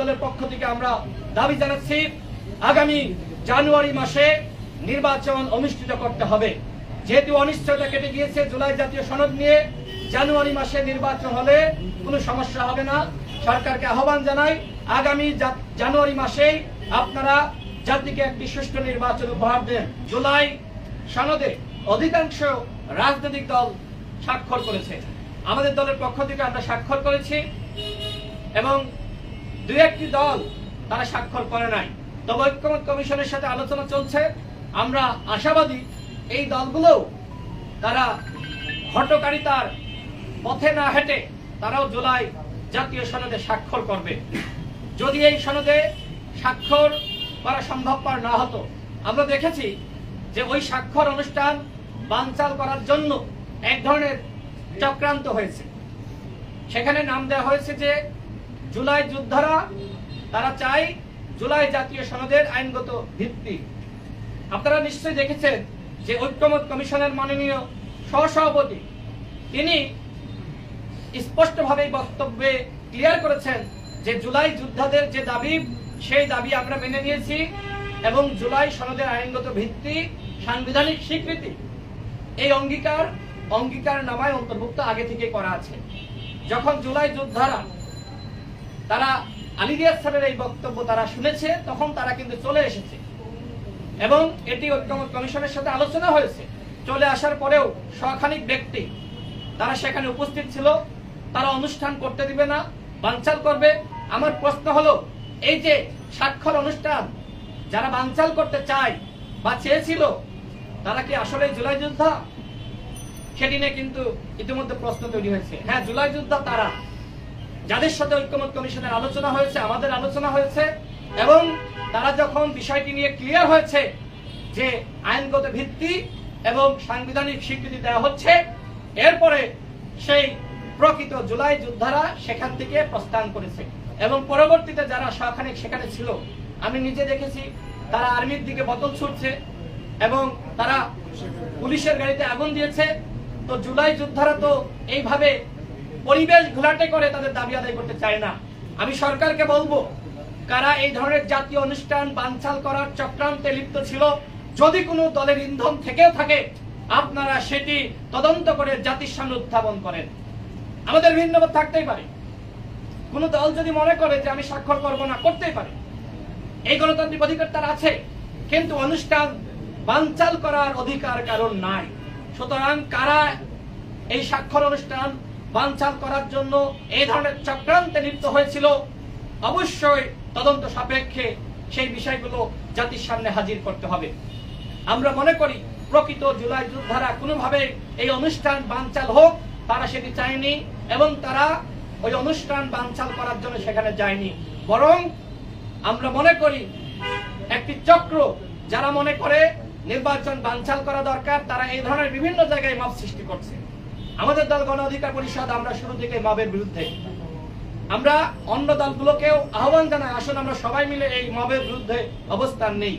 দলের পক্ষ থেকে আমরা দাবি জানাচ্ছি, আগামী জানুয়ারি মাসে নির্বাচন অনুষ্ঠিত করতে হবে। যেহেতু অনিশ্চয়তা কেটে গিয়েছে, জুলাই জাতীয় সনদ নিয়ে জানুয়ারি মাসে নির্বাচন হলে কোনো সমস্যা হবে না। সরকারকে আহ্বান জানাই, আগামী জানুয়ারি মাসেই আপনারা জাতিকে একটি সুষ্ঠু নির্বাচন উপহার দেন। জুলাই সনদে অধিকাংশ রাজনৈতিক দল স্বাক্ষর করেছে। আমাদের দলের পক্ষ থেকে আমরা স্বাক্ষর করেছি এবং দুই একটি দল তারা স্বাক্ষর করে নাই। তবে ঐক্যমত কমিশনের সাথে আলোচনা চলছে। আমরা আশাবাদী এই দলগুলো তারা হটকারিতার পথে না হেঁটে তারাও জুলাই জাতীয় সনদে স্বাক্ষর করবে। যদি এই সনদে স্বাক্ষর করা সম্ভবপর না হতো, আমরা দেখেছি যে ওই স্বাক্ষর অনুষ্ঠান বানচাল করার জন্য এক ধরনের চক্রান্ত হয়েছে। সেখানে নাম দেওয়া হয়েছে যে জুলাই যোদ্ধারা, তারা চায় জুলাই জাতীয় সনদের আইনগত ভিত্তি। আপনারা নিশ্চয়ই দেখেছেন যে ঐক্যমত কমিশনের মাননীয় সহসভাপতি, তিনি স্পষ্টভাবে বক্তব্যে ক্লিয়ার করেছেন যে জুলাই যোদ্ধাদের যে দাবি, সেই দাবি আমরা মেনে নিয়েছি এবং জুলাই সনদের আইনগত ভিত্তি, সাংবিধানিক স্বীকৃতি, এই অঙ্গীকার অঙ্গীকার নামায় অন্তর্ভুক্ত আগে থেকে করা আছে। যখন জুলাই যোদ্ধারা তারা আলিদিয়ার সাহেবের এই বক্তব্য তারা শুনেছে, তখন তারা কিন্তু চলে এসেছে। এবং এটি ঐক্যমত কমিশনের সাথে আলোচনা হয়েছে। চলে আসার পরেও শখানিক ব্যক্তি তারা সেখানে উপস্থিত ছিল, তারা অনুষ্ঠান করতে দিবে না, বানচাল করবে। আমার প্রশ্ন হলো, এই যে স্বাক্ষর অনুষ্ঠান, যারা বানচাল করতে চায় বা চেয়েছিল, তারা কি আসলে জুলাই যোদ্ধা? সেটি নিয়ে কিন্তু ইতিমধ্যে প্রশ্ন তৈরি হয়েছে। হ্যাঁ জুলাই যোদ্ধা তারা। যাদের সাথে ঐক্যমত কমিশনের আলোচনা হয়েছে, আমাদের আলোচনা হয়েছে, এবং তারা যখন বিষয়টি নিয়ে ক্লিয়ার হয়েছে যে আইনগত ভিত্তি এবং সাংবিধানিক স্বীকৃতি দেওয়া হচ্ছে, এরপরে সেই প্রকৃত জুলাই যোদ্ধারা সেখান থেকে প্রস্থান করেছে। এবং পরবর্তীতে যারা সখানিক সেখানে ছিল, আমি নিজে দেখেছি, তারা আর্মির দিকে বোতল ছুটছে এবং তারা পুলিশের গাড়িতে আগুন দিয়েছে। তো জুলাই যোদ্ধারা তো এইভাবে পরিবেশ ঘোলাটে করে তাদের দাবি আদায় করতে চায় না। আমি সরকারকে বলব, কারা এই ধরনের জাতীয় অনুষ্ঠান বানচাল করার চক্রান্তে লিপ্ত ছিল, যদি কোনো দলের ইন্ধন থেকেও থাকে, আপনারা সেটি তদন্ত করে জাতির সামনে উত্থাপন করেন। আমাদের ভিন্ন থাকতেই পারে। কোন দল যদি মনে করে যে আমি স্বাক্ষর করব না, করতেই পারে। এই গণতান্ত্রিক অধিকার তার আছে, কিন্তু অনুষ্ঠান বানচাল করার অধিকার কারণ নাই। সুতরাং কারা এই স্বাক্ষর অনুষ্ঠান বানচাল করার জন্য এই ধরনের চক্রান্তে লিপ্ত হয়েছিল। অবশ্যই তদন্ত সাপেক্ষে সেই বিষয়গুলো জাতির সামনে হাজির করতে হবে। আমরা মনে করি, প্রকৃত জুলাই যোদ্ধারা কোনোভাবে এই অনুষ্ঠান বানচাল হোক, তারা সেটি চায়নি এবং তারা ওই অনুষ্ঠান বানচাল করার জন্য সেখানে যায়নি। বরং আমরা মনে করি, একটি চক্র, যারা মনে করে নির্বাচন বানচাল করা দরকার, তারা এই ধরনের বিভিন্ন জায়গায় মাপ সৃষ্টি করছে। আমাদের দল গণ অধিকার পরিষদ, আমরা শুরু থেকে মবের বিরুদ্ধে। আমরা অন্য দলগুলোকেও আহ্বান জানাই, আসুন আমরা সবাই মিলে এই মবের বিরুদ্ধে অবস্থান নেই।